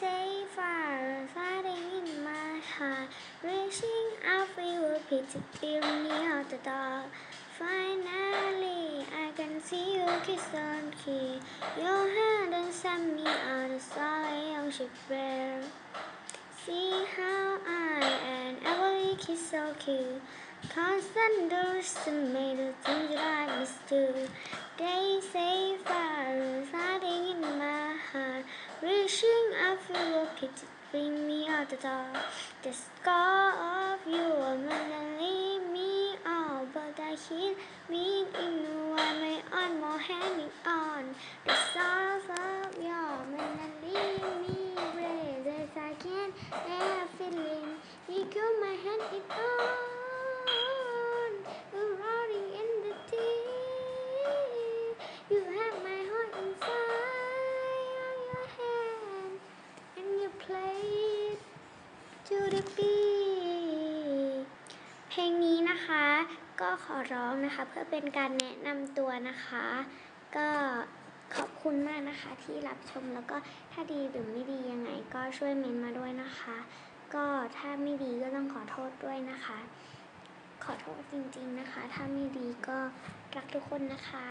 say far, fighting in my heart, reaching out for you, pity me out the dark. Finally, I can see you kiss on key. Your hand and send me out the soil she bear. See how I and Emily kiss so cute. Cause underestimate the things that I miss too. They say out for your pity, bring me out the dark. The scar of you are gonna leave me all, but I hear me in the my on more hanging on. The stars of your gonna leave me red as I can air feeling. You my hand it on, to the beat เพลงนี้นะคะ ก็ขอร้องนะคะ เพื่อเป็นการแนะนำตัวนะคะ ก็ขอบคุณมากนะคะที่รับชมแล้วก็ถ้าดีหรือไม่ดียังไง ก็ช่วยเมนมาด้วยนะคะ ก็ถ้าไม่ดีก็ต้องขอโทษด้วยนะคะ ขอโทษจริงๆนะคะ ถ้าไม่ดีก็รักทุกคนนะคะ